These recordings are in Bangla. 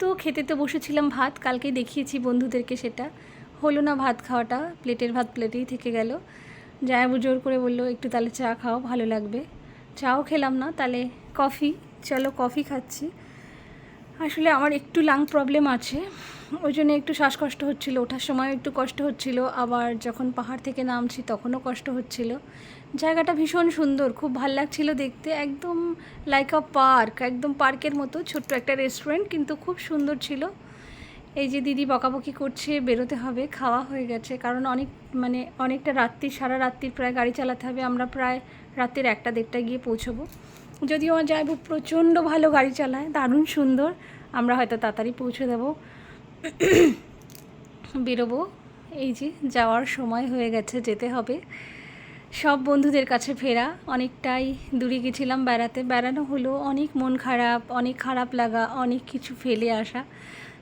তো খেতে তো বসেছিলাম ভাত কালকে দেখিয়েছি বন্ধুদেরকে সেটা। হলো না ভাত খাওয়াটা, প্লেটের ভাত প্লেটেই থেকে গেল। জায়াবু জোর করে বলল, একটু তাহলে চা খাও, ভালো লাগবে। চাও খেলাম না, তাহলে কফি, চলো কফি খাচ্ছি। আসলে আমার একটু লাং প্রবলেম আছে। ওই জন্য একটু শ্বাসকষ্ট হচ্ছিল। ওঠার সময় একটু কষ্ট হচ্ছিল। আবার যখন পাহাড় থেকে নামছি তখনও কষ্ট হচ্ছিল। জায়গাটা ভীষণ সুন্দর, খুব ভালো লাগছিল দেখতে। একদম লাইক আ পার্ক একদম পার্কের মতো, ছোট্ট একটা রেস্টুরেন্ট কিন্তু খুব সুন্দর ছিল। এই যে দিদি বকাবকি করছে, বেরোতে হবে, খাওয়া হয়ে গেছে। কারণ অনেক মানে অনেকটা রাত্রি, সারা রাত্রির প্রায় গাড়ি চালাতে হবে। আমরা প্রায় রাতের একটা দেড়টা গিয়ে পৌঁছবো। যদিও আমার যাইব প্রচণ্ড ভালো গাড়ি চালায়, দারুণ সুন্দর। আমরা হয়তো তাড়াতাড়ি পৌঁছে দেবো। বেরোবো। এই যে যাওয়ার সময় হয়ে গেছে, যেতে হবে। সব বন্ধুদের কাছে ফেরা। অনেকটাই দূরে গেছিলাম বেড়াতে। বেড়ানো হলো, অনেক মন খারাপ, অনেক খারাপ লাগা, অনেক কিছু ফেলে আসা।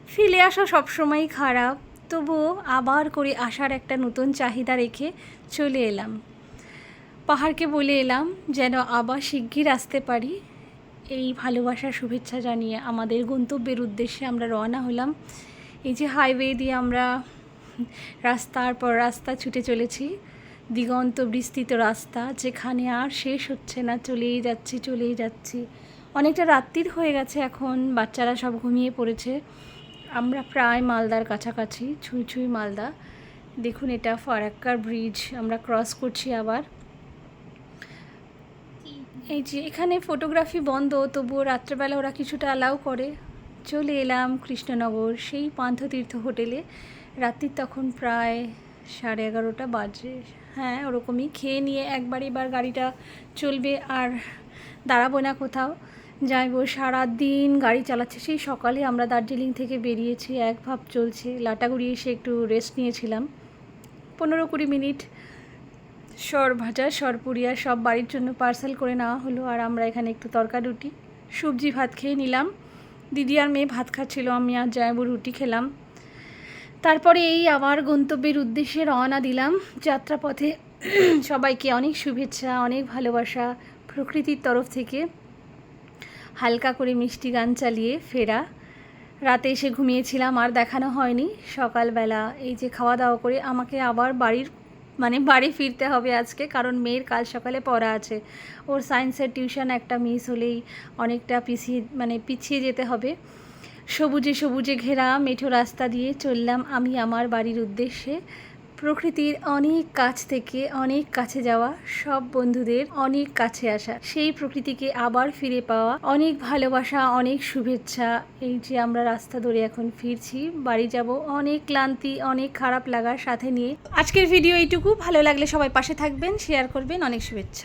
ফেলে আসা সবসময়ই খারাপ। তবুও আবার করে আসার একটা নতুন চাহিদা রেখে চলে এলাম। পাহাড়কে বলে এলাম, যেন আবার শিগগির আসতে পারি। এই ভালোবাসার শুভেচ্ছা জানিয়ে আমাদের গন্তব্যের উদ্দেশ্যে আমরা রওনা হলাম। এই যে হাইওয়ে দিয়ে আমরা রাস্তার পর রাস্তা ছুটে চলেছি, দিগন্ত বিস্তৃত রাস্তা, যেখানে আর শেষ হচ্ছে না, চলেই যাচ্ছি চলেই যাচ্ছি। অনেকটা রাত্রির হয়ে গেছে এখন, বাচ্চারা সব ঘুমিয়ে পড়েছে। আমরা প্রায় মালদার কাছাকাছি, ছুঁই ছুঁই মালদা। দেখুন এটা ফারাক্কার ব্রিজ আমরা ক্রস করছি আবার। এই যে এখানে ফটোগ্রাফি বন্ধ, তবুও রাত্রেবেলা ওরা কিছুটা অ্যালাউ করে। চলে এলাম কৃষ্ণনগর, সেই পান্থতীর্থ হোটেলে। রাত্রির তখন প্রায় সাড়ে এগারোটা বাজে। হ্যাঁ ওরকমই খেয়ে নিয়ে একবার এবার গাড়িটা চলবে আর দাঁড়াবো না কোথাও। যাইবো সারা দিন গাড়ি চালাচ্ছে। সেই সকালে আমরা দার্জিলিং থেকে বেরিয়েছি, এক ভাব চলছে। লাটাগুড়ি এসে একটু রেস্ট নিয়েছিলাম। পনেরো কুড়ি মিনিট সর ভাজা সরপুরিয়া সব বাড়ির জন্য পার্সেল করে নেওয়া হলো। আর আমরা এখানে একটু তরকা রুটি সবজি ভাত খেয়ে নিলাম। দিদি আর মেয়ে ভাত খাচ্ছিল, আমি আর জায়বু রুটি খেলাম। তারপরে এই আবার গন্তব্যের উদ্দেশ্যে রওনা দিলাম। যাত্রাপথে সবাইকে অনেক শুভেচ্ছা, অনেক ভালোবাসা প্রকৃতির তরফ থেকে। হালকা করে মিষ্টি গান চালিয়ে ফেরা। রাতে এসে ঘুমিয়েছিলাম, আর দেখানো হয়নি। সকালবেলা এই যে খাওয়া দাওয়া করে আমাকে আবার বাড়ির মানে বাড়ি ফিরতে হবে আজকে, কারণ মেয়ের কাল সকালে পড়া আছে। ওর সায়েন্সের টিউশন একটা মিস হলেই অনেকটা পিছিয়ে মানে পিছিয়ে যেতে হবে। সবুজে সবুজে ঘেরা মেঠো রাস্তা দিয়ে চললাম আমি আমার বাড়ির উদ্দেশ্যে। প্রকৃতির অনেক কাছ থেকে, অনেক কাছে যাওয়া, সব বন্ধুদের অনেক কাছে আসা। সেই প্রকৃতিকে আবার ফিরে পাওয়া, অনেক ভালোবাসা, অনেক শুভেচ্ছা। এই যে আমরা রাস্তা ধরে এখন ফিরছি, বাড়ি যাব, অনেক ক্লান্তি, অনেক খারাপ লাগার সাথে নিয়ে। আজকের ভিডিও এইটুকু। ভালো লাগলে সবাই পাশে থাকবেন শেয়ার করবেন, অনেক শুভেচ্ছা।